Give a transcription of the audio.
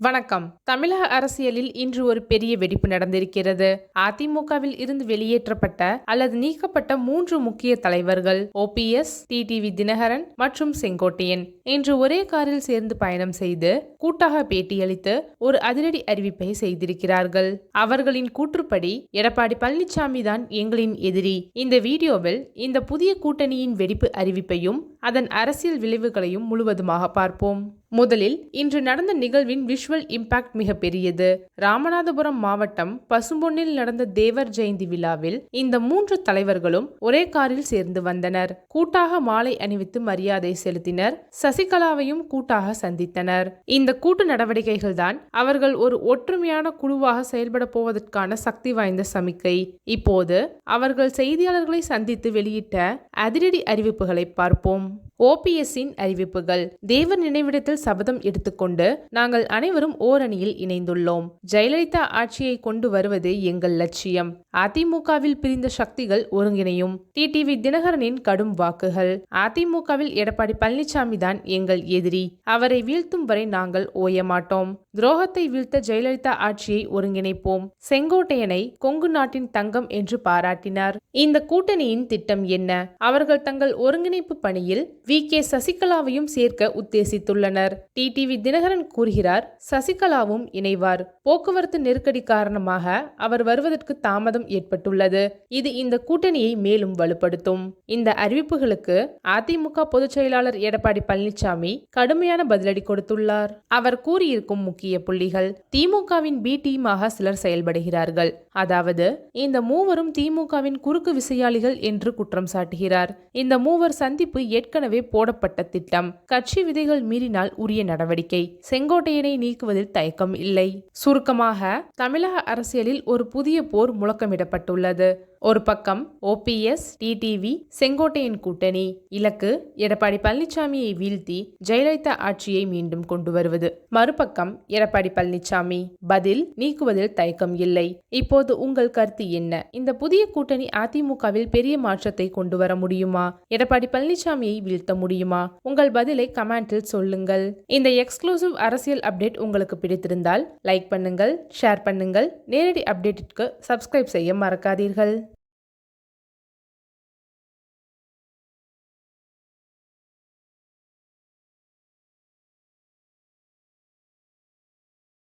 வணக்கம். தமிழக அரசியலில் இன்று ஒரு பெரிய வெடிப்பு நடந்திருக்கிறது. அதிமுகவில் இருந்து வெளியேற்றப்பட்ட அல்லது நீக்கப்பட்ட மூன்று முக்கிய தலைவர்கள் ஓபிஎஸ் டிடிவி தினகரன் மற்றும் செங்கோட்டையன். இன்று ஒரே காரில் சேர்ந்து பயணம் செய்து கூட்டாக பேட்டியளித்து ஒரு அதிரடி அறிவிப்பை செய்திருக்கிறார்கள். அவர்களின் கூற்றுப்படி எடப்பாடி பழனிசாமி தான் எங்களின் எதிரி. இந்த வீடியோவில் இந்த புதிய கூட்டணியின் வெடிப்பு அறிவிப்பையும் அதன் அரசியல் விளைவுகளையும் முழுவதுமாக பார்ப்போம். முதலில் இன்று நடந்த நிகழ்வின் விஷுவல் இம்பாக்ட் மிக பெரியது. ராமநாதபுரம் மாவட்டம் பசும்பொன்னில் நடந்த தேவர் ஜெயந்தி விழாவில் இந்த மூன்று தலைவர்களும் ஒரே காரில் சேர்ந்து வந்தனர். கூட்டாக மாலை அணிவித்து மரியாதை செலுத்தினர். சசிகலாவையும் கூட்டாக சந்தித்தனர். இந்த கூட்டு நடவடிக்கைகள் தான் அவர்கள் ஒரு ஒற்றுமையான குழுவாக செயல்பட போவதற்கான சக்தி வாய்ந்த சமிக்கை. இப்போது அவர்கள் செய்தியாளர்களை சந்தித்து வெளியிட்ட அதிரடி அறிவிப்புகளை பார்ப்போம். Beijão. ஓபிஎஸ்ஸின் அறிவிப்புகள். தேவ நினைவிடத்தில் சபதம் எடுத்துக்கொண்டு நாங்கள் அனைவரும் ஓரணியில் இணைந்துள்ளோம். ஜெயலலிதா ஆட்சியை கொண்டு வருவது எங்கள் லட்சியம். அதிமுகவில் பிரிந்த சக்திகள் ஒருங்கிணையும். டிடிவி தினகரனின் கடும் வாக்குகள். அதிமுகவில் எடப்பாடி பழனிசாமி தான் எங்கள் எதிரி. அவரை வீழ்த்தும் வரை நாங்கள் ஓயமாட்டோம் துரோகத்தை வீழ்த்த ஜெயலலிதா ஆட்சியை ஒருங்கிணைப்போம். செங்கோட்டையனை கொங்கு நாட்டின் தங்கம் என்று பாராட்டினார். இந்த கூட்டணியின் திட்டம் என்ன? அவர்கள் தங்கள் ஒருங்கிணைப்பு பணியில் வி. கே. சசிகலாவையும் சேர்க்க உத்தேசித்துள்ளனர். டிடிவி தினகரன் கூறுகிறார் சசிகலாவும் இணைவார். போக்குவரத்து நெருக்கடி காரணமாக அவர் வருவதற்கு தாமதம் ஏற்பட்டுள்ளது. இது இந்த கூட்டணியை மேலும் வலுப்படுத்தும். இந்த அறிவிப்புகளுக்கு அதிமுக பொதுச் செயலாளர் எடப்பாடி பழனிசாமி கடுமையான பதிலடி கொடுத்துள்ளார். அவர் கூறியிருக்கும் முக்கிய புள்ளிகள் திமுகவின் பி. டீமாக சிலர் செயல்படுகிறார்கள். அதாவது இந்த மூவரும் திமுகவின் குறுக்கு விசையாளிகள் என்று குற்றம் சாட்டுகிறார். இந்த மூவர் சந்திப்பு ஏற்கனவே ஏற்கனவே போடப்பட்ட திட்டம். கட்சி விதைகள் மீறினால் உரிய நடவடிக்கை. செங்கோட்டையனை நீக்குவதில் தயக்கம் இல்லை. சுருக்கமாக தமிழக அரசியலில் ஒரு புதிய போர் முழக்கமிடப்பட்டுள்ளது. ஒரு பக்கம் ஓபிஎஸ் டிடிவி செங்கோட்டையின் கூட்டணி இலக்கு எடப்பாடி பழனிசாமியை வீழ்த்தி ஜெயலலிதா ஆட்சியை மீண்டும் கொண்டு வருவது. மறுபக்கம் எடப்பாடி பழனிசாமி பதில் நீக்குவதில் தயக்கம் இல்லை. இப்போது உங்கள் கருத்து என்ன? இந்த புதிய கூட்டணி அதிமுகவில் பெரிய மாற்றத்தை கொண்டு வர முடியுமா? எடப்பாடி பழனிசாமியை வீழ்த்த முடியுமா? உங்கள் பதிலை கமெண்டில் சொல்லுங்கள். இந்த எக்ஸ்க்ளூசிவ் அரசியல் அப்டேட் உங்களுக்கு பிடித்திருந்தால் லைக் பண்ணுங்கள் ஷேர் பண்ணுங்கள். நேரடி அப்டேட்டிற்கு சப்ஸ்கிரைப் செய்ய மறக்காதீர்கள்.